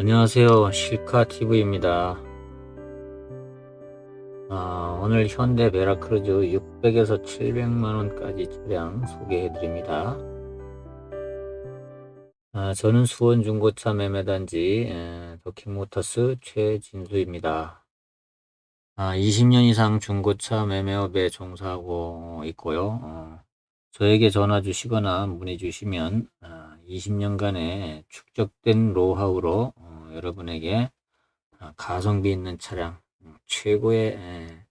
안녕하세요. 실카TV입니다. 아, 오늘 현대 베라크루즈 600에서 700만원까지 차량 소개해드립니다. 아, 저는 수원 중고차 매매단지 에, 더킹모터스 최진수입니다. 아, 20년 이상 중고차 매매업에 종사하고 있고요. 어, 저에게 전화 주시거나 문의 주시면 아, 20년간의 축적된 노하우로 어, 여러분에게 아, 가성비 있는 차량, 음, 최고의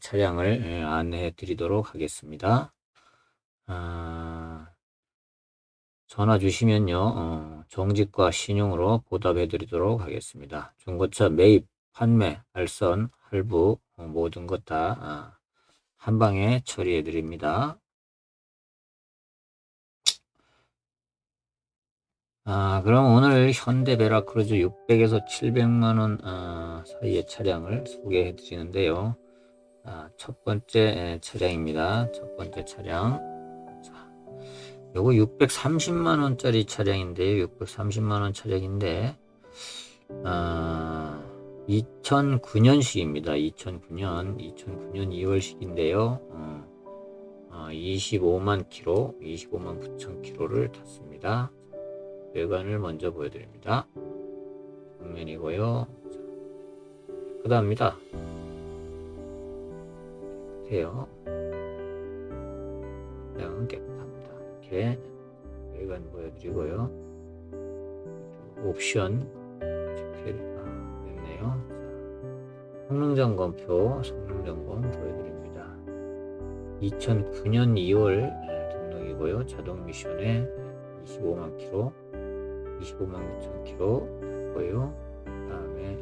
차량을 에, 안내해 드리도록 하겠습니다. 아, 전화 주시면요, 어, 정직과 신용으로 보답해 드리도록 하겠습니다. 중고차 매입, 판매, 알선, 할부, 어, 모든 것다 아, 한 방에 처리해 드립니다. 아, 그럼 오늘 현대 베라크루즈 600에서 700만원 아, 사이의 차량을 소개해 드리는데요. 아, 첫 번째 에, 차량입니다. 첫 번째 차량. 자, 요거 630만원짜리 차량인데요. 630만원 차량인데, 아, 2009년식입니다. 2009년, 2009년 2월식인데요. 어, 어, 25만 킬로, 25만 9천 킬로를 탔습니다. 외관을 먼저 보여드립니다. 정면이고요. 깨끗합니다. 깨끗해요. 그냥 깨끗합니다. 이렇게 외관 보여드리고요. 옵션 체크가 됐네요. 성능 점검표 성능 점검 보여드립니다. 2009년 2월 등록이고요. 자동 미션에 25만 킬로 25만 9천 킬로 고요 그 다음에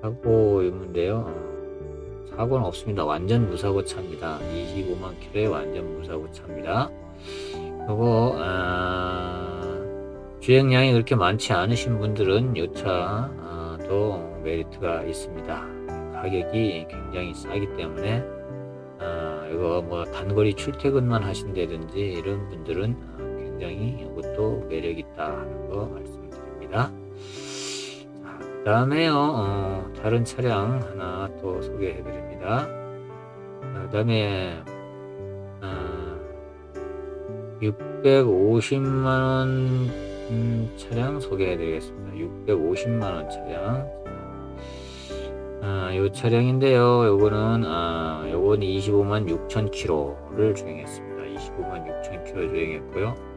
사고 유무인데요. 어, 사고는 없습니다. 완전 무사고 차입니다. 25만 킬로의 완전 무사고 차입니다. 요거 아, 주행량이 그렇게 많지 않으신 분들은 이 차도 메리트가 있습니다. 가격이 굉장히 싸기 때문에 아, 이거 뭐 단거리 출퇴근만 하신다든지 이런 분들은 아, 굉장히 이것도 매력 있다 하는 거 말씀드립니다. 자, 그 다음에요, 어, 다른 차량 하나 또 소개해 드립니다. 그 다음에, 어, 650만원 음, 차량 소개해 드리겠습니다. 650만원 차량. 아, 요 차량인데요. 요거는, 아, 요건 25만 6천 킬로를 주행했습니다. 25만 6천 킬로 주행했고요.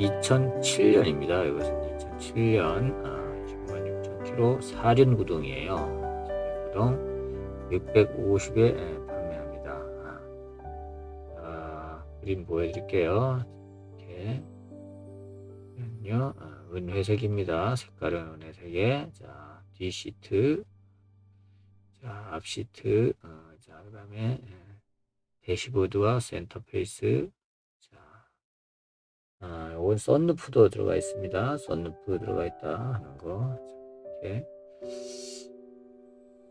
2007년입니다. 이것은 2007년 아, 10만 6천 킬로 4륜 구동이에요. 4륜 구동 650에 판매합니다. 아, 그림 보여드릴게요. 이렇게 요 아, 은회색입니다. 색깔은 은회색에 자 뒷시트 자 앞 시트 어, 자 그다음에 대시보드와 센터페이스 아, 요건 썬루프도 들어가 있습니다. 썬루프 들어가 있다 하는 거. 이렇게.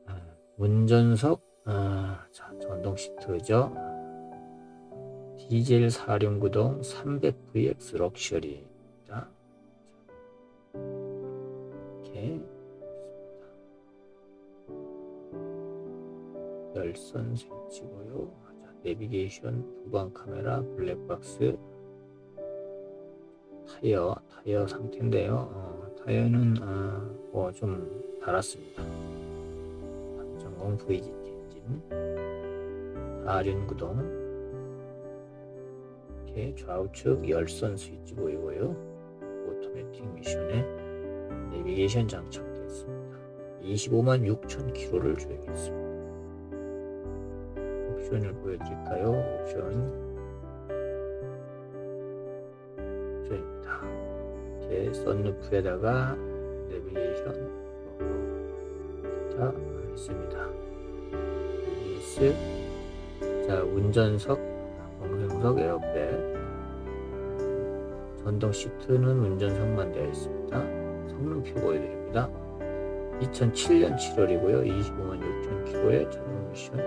아, 운전석, 아, 자, 전동 시트죠. 디젤 4륜구동 300VX 럭셔리. 자, 이렇게. 열선 스위치고요. 자, 내비게이션, 후방 카메라, 블랙박스, 타이어, 타이어 상태인데요. 어, 타이어는 어, 뭐좀 달았습니다. 전공 VGT 엔진, 다륜 구동, 이렇게 좌우측 열선 스위치 보이고요. 오토매틱 미션에 내비게이션 장착되어 있습니다. 25만 6천 킬로를 주행했습니다. 옵션을 보여드릴까요? 옵션 이렇게 썬루프에다가 내비게이션 다 있습니다. ABS 자 운전석 공승석 에어백 전동 시트는 운전석만 되어 있습니다. 성능표 보여드립니다. 2007년 7월이고요. 25만 6천 킬로의 자동 미션.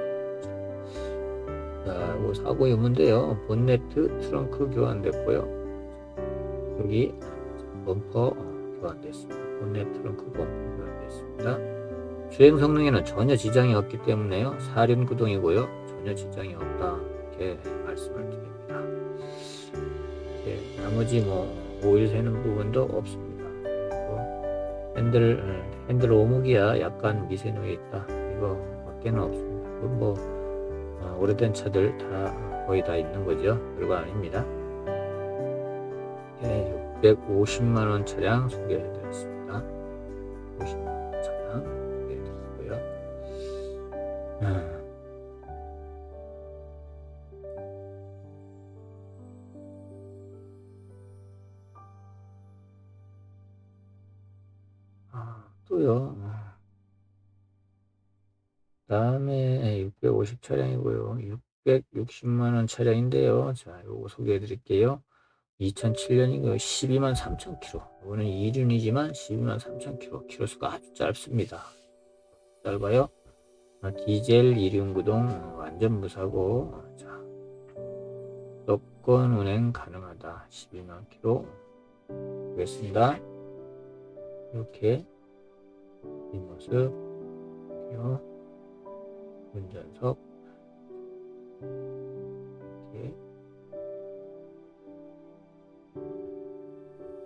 자, 이거 사고 유무인데요. 본네트 트렁크 교환됐고요. 여기 범퍼 교환됐습니다. 본넷 트렁크 범퍼 교환됐습니다. 주행 성능에는 전혀 지장이 없기 때문에요. 사륜 구동이고요. 전혀 지장이 없다. 이렇게 말씀을 드립니다. 예, 나머지 뭐 오일 새는 부분도 없습니다. 핸들 핸들 오목이야 약간 미세누에 있다. 이거 밖에는 없습니다. 그건 뭐 어, 오래된 차들 다 거의 다 있는 거죠. 별거 아닙니다. 예, 650만 원 차량 소개해드렸습니다. 50만 원 차량 소개해드렸고요. 음. 아, 또요. 아. 다음에 650 차량이고요. 660만 원 차량인데요. 자, 요거 소개해 드릴게요. 2007년이고요. 12만 3천 킬로. 이거는 2륜이지만 12만 3천 킬로. 키로수가 아주 짧습니다. 짧아요. 어, 디젤 2륜 구동 어, 완전 무사고 어, 자, 무조건 운행 가능하다. 12만 킬로. 보겠습니다. 이렇게 뒷모습. 운전석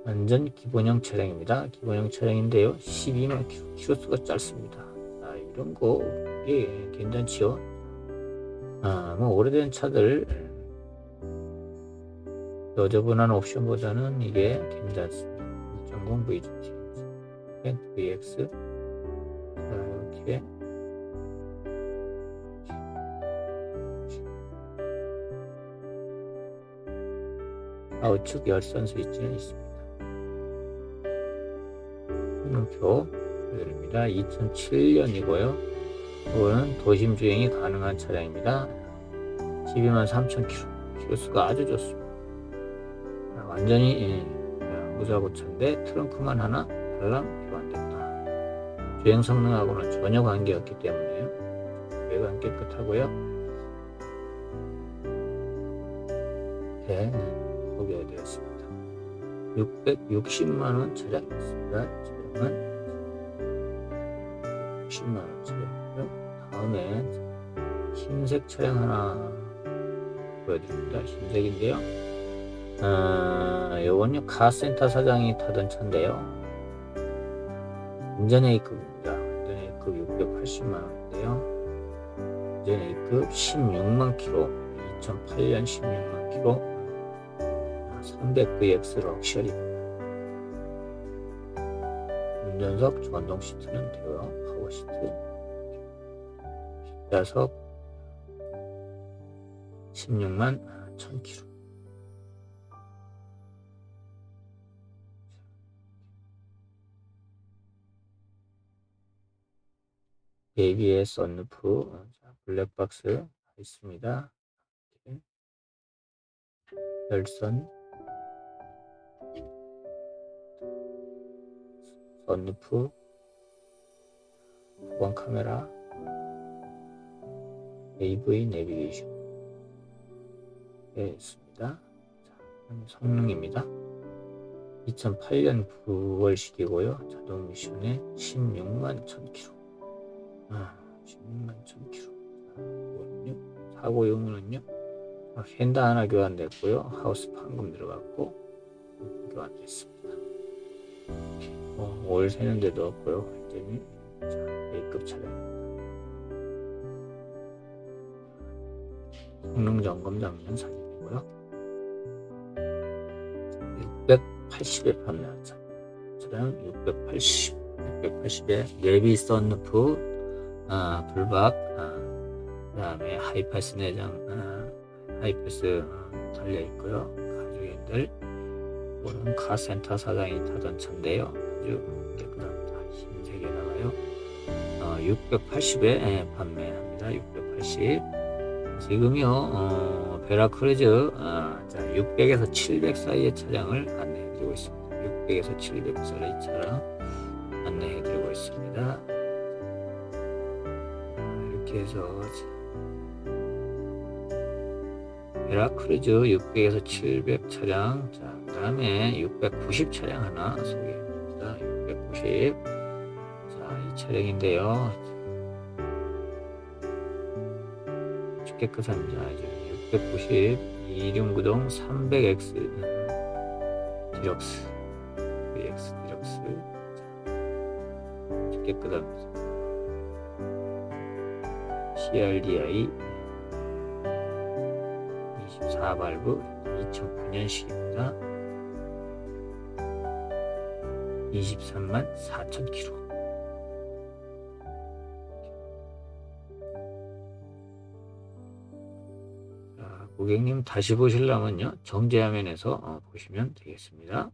완전 기본형 차량입니다. 기본형 차량인데요. 12만 킬로, 키로수가 짧습니다. 아, 이런 거, 예, 괜찮지요? 아, 뭐, 오래된 차들, 여저분한 옵션보다는 이게 괜찮습니다. 2.0 VGT, VX, 자, 이렇게. 좌우측 열선 스위치는 있습니다. 설명표 드립니다. 2007년이고요. 이거는 도심 주행이 가능한 차량입니다. 12만 3천 킬로, 키로수가 아주 좋습니다. 완전히 예, 무사고차인데 트렁크만 하나 달랑 교환됐다. 주행 성능하고는 전혀 관계없기 때문에요. 외관 깨끗하고요. 네, 소개해드렸습니다. 660만원 차량이었습니다. 차량은 60만원 차량이고요. 다음에 흰색 차량 하나 보여드립니다. 흰색인데요. 어, 요건요 카센터 사장이 타던 차인데요. 운전 A급입니다. 운전 A급 680만원인데요. 운전 A급 16만 킬로, 2008년 16만 킬로, 300VX 럭셔리 운전석 전동 시트는 되고요 시트 뒷좌석 16만 1000km ABS 썬루프 블랙박스 있습니다. 열선. 썬루프 후방 카메라 AV 내비게이션 네, 있습니다. 자, 성능입니다. 2008년 9월식이고요. 자동 미션에 16만 1000km. 아, 16만 1000km. 자, 이거는요. 사고 유무는요. 휀다 하나 교환됐고요. 하우스 판금 들어갔고 교환됐습니다. 어, 올 새는데도 없고요. 완전히 자, A급 차량입니다. 성능 점검 장면 사진이고요. 680에 판매한 차. 차량 680, 680에 내비 썬루프, 아, 불박, 아, 그 다음에 하이패스 내장, 아, 하이패스 어, 달려 있고요. 가족인들, 이거는 카센터 사장이 타던 차인데요. 아주 680에 판매합니다. 680. 지금요, 어, 베라크루즈, 어, 자, 600에서 700 사이의 차량을 안내해드리고 있습니다. 600에서 700 사이의 차량 안내해드리고 있습니다. 자, 이렇게 해서 베라크루즈 600에서 700 차량, 자, 그 다음에 690 차량 하나 소개합니다. 680. 차량인데요. 이제 690 이륜구동 300X 디럭스 VX 디럭스 깨끗합니다. CRDI 24발브 2009년식입니다. 23만 4천 킬로. 고객님 다시 보시려면요 정제 화면에서 어, 보시면 되겠습니다.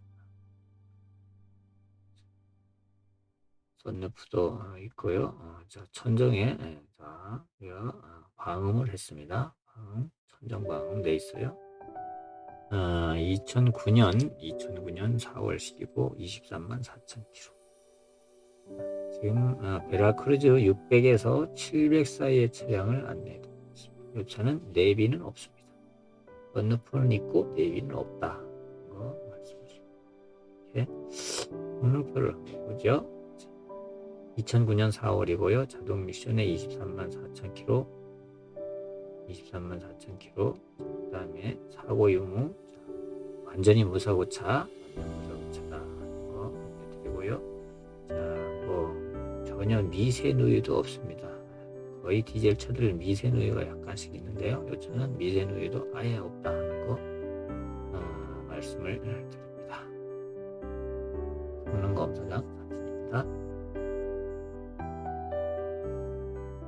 썬루프도 어, 있고요. 어, 자, 천정에 예, 자, 방음을 했습니다. 방음, 천정 방음 돼 있어요. 어, 2009년 2009년 4월식이고 23만 4천 킬로. 지금 어, 베라크루즈 600에서 700 사이의 차량을 안내해드립니다. 이 차는 내비는 없습니다. 썬루프는 있고 내비는 없다. 이거 말씀드립니다. 이렇게 성능표를 보죠. 2009년 4월이고요. 자동 미션에 23만 4천 킬로, 23만 4천 킬로. 그 다음에 사고 유무, 자, 완전히 무사고 차, 무사고 차다. 이거 드리고요. 자, 뭐 전혀 미세 누유도 없습니다. 거의 디젤 차들 미세 누유가 약간씩 있는데요. 이 차는 미세 누유도 아예 없다는 거 어, 말씀을 드립니다. 성능 검사장 사진입니다.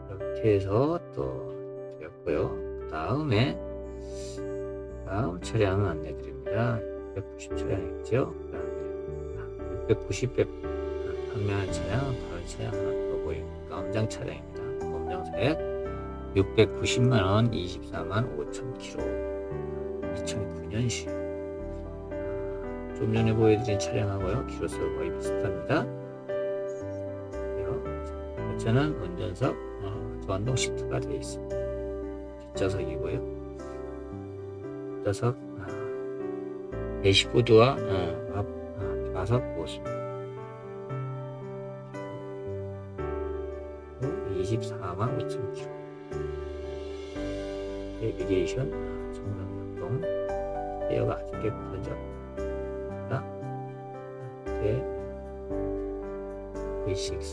이렇게 해서 또 드렸고요. 그 다음에 다음 차량을 안내 드립니다. 690 차량이죠. 그 다음에 690배 판매한 차량, 다른 차량 하나 더 보입니다. 검정 차량입니다. 검정색 690만원 24만 5천 킬로 2009년식 좀 전에 보여드린 차량하고요. 키로수가 거의 비슷합니다. 저는 운전석 어, 전동 시트가 되어 있습니다. 뒷좌석이고요. 뒷좌석 아, 대시보드와 어, 앞 아, 좌석 모습 24만 5천 킬로 내비게이션 정면 작동 에어가 아주 깨끗하죠 네. V6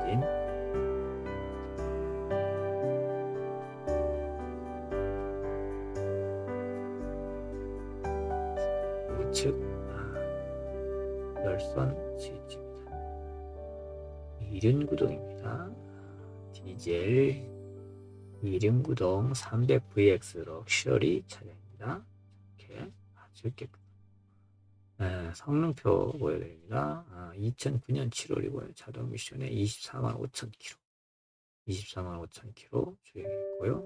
진 우측 아, 열선 스위치입니다. 이륜구동입니다. 디젤 이륜구동 300VX 럭셔리 차량입니다. 이렇게 아주 깨끗. 네, 성능표 보여드립니다. 아, 2009년 7월이고요. 자동 미션에 24만 5천 킬로, 24만 5천 킬로 주행했고요.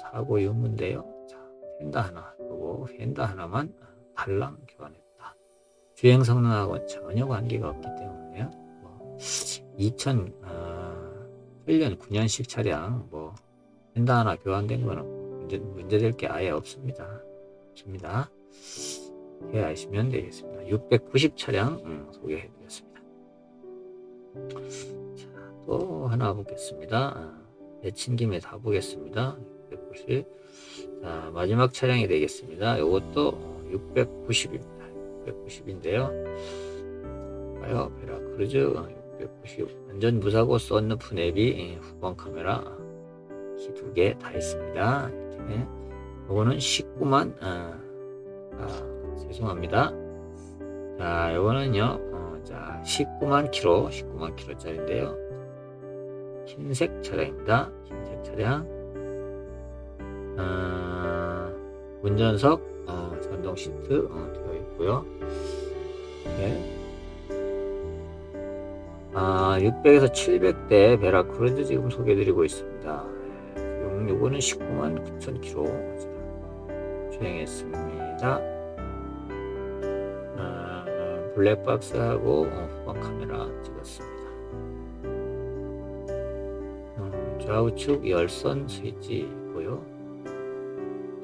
사고 유무인데요. 자, 펜더 하나, 그리고 펜더 하나만 달랑 교환했다. 주행 성능하고는 전혀 관계가 없기 때문에 뭐 2007년 9년식 차량 뭐 펜더 하나 교환된 거는 문제, 문제될 게 아예 없습니다. 없습니다. 이렇게 아시면 되겠습니다. 690 차량 음, 소개해드렸습니다. 자, 또 하나 보겠습니다. 아, 내친 김에 다 보겠습니다. 690. 자, 마지막 차량이 되겠습니다. 이것도 690입니다. 690인데요. 봐요. 베라크루즈 690. 완전 무사고 썬루프 내비 후방 카메라 키 두 개 다 있습니다. 이렇게. 요거는 19만 아, 아, 죄송합니다. 자, 요거는요, 어, 자, 19만 킬로, 19만 킬로짜리인데요. 흰색 차량입니다. 흰색 차량. 어, 운전석, 어, 전동 시트, 어, 되어 있고요. 네. 아, 600에서 700대 베라크루즈 지금 소개해드리고 있습니다. 네, 요- 요거는 19만 9천 킬로 주행했습니다. 아, 블랙박스하고 어, 후방 카메라 찍었습니다. 어, 좌우측 열선 스위치 있고요.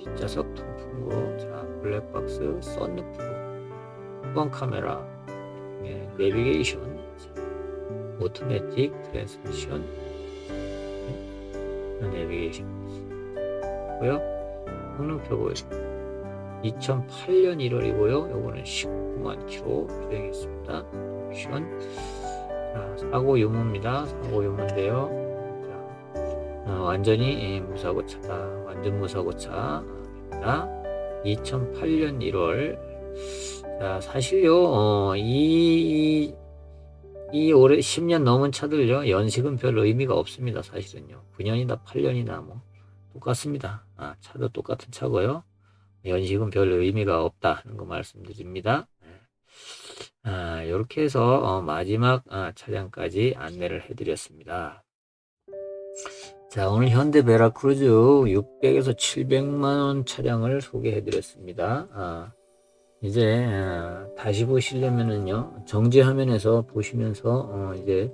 뒷좌석 통풍구, 자 블랙박스, 썬루프, 후방 카메라, 예, 내비게이션, 오토매틱 트랜스미션, 네, 내비게이션 고요. 성능표 보여 2008년 1월이고요. 요거는 19만 킬로 주행했습니다. 옵션. 자, 사고 유무입니다. 사고 유무인데요. 자, 어, 완전히 예, 무사고차다. 완전 무사고차입니다. 2008년 1월. 자, 사실요, 어, 이, 이 올해 10년 넘은 차들요, 연식은 별 의미가 없습니다. 사실은요. 9년이나 8년이나 뭐, 똑같습니다. 아, 차도 똑같은 차고요. 연식은 별 의미가 없다는 거 말씀드립니다. 아, 이렇게 해서 어, 마지막 아, 차량까지 안내를 해드렸습니다. 자, 오늘 현대 베라크루즈 600에서 700만 원 차량을 소개해드렸습니다. 아, 이제 아, 다시 보시려면은요 정지 화면에서 보시면서 어, 이제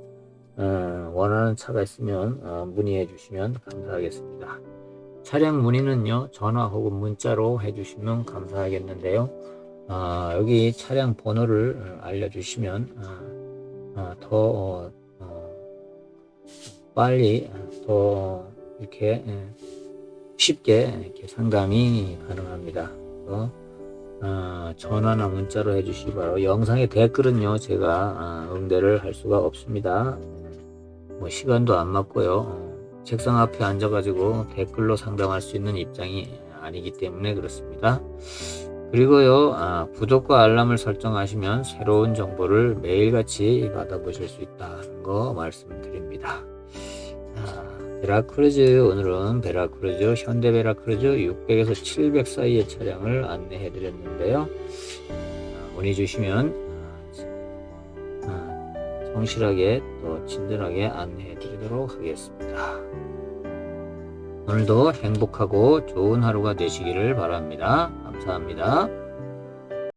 어, 원하는 차가 있으면 어, 문의해 주시면 감사하겠습니다. 차량 문의는요 전화 혹은 문자로 해주시면 감사하겠는데요. 아, 여기 차량 번호를 어, 알려주시면 더 어, 어, 빨리 아, 더 이렇게 예, 쉽게 이렇게 상담이 가능합니다. 아, 전화나 문자로 해주시기 바라고 영상의 댓글은요 제가 아, 응대를 할 수가 없습니다. 뭐 시간도 안 맞고요. 어, 책상 앞에 앉아가지고 댓글로 상담할 수 있는 입장이 아니기 때문에 그렇습니다. 그리고요, 아, 구독과 알람을 설정하시면 새로운 정보를 매일같이 받아보실 수 있다는 거 말씀드립니다. 아, 베라크루즈, 오늘은 베라크루즈, 현대 베라크루즈 600에서 700 사이의 차량을 안내해 드렸는데요. 아, 문의 주시면 아, 아, 성실하게 또 친절하게 안내해 드리도록 하겠습니다. 오늘도 행복하고 좋은 하루가 되시기를 바랍니다. 감사합니다.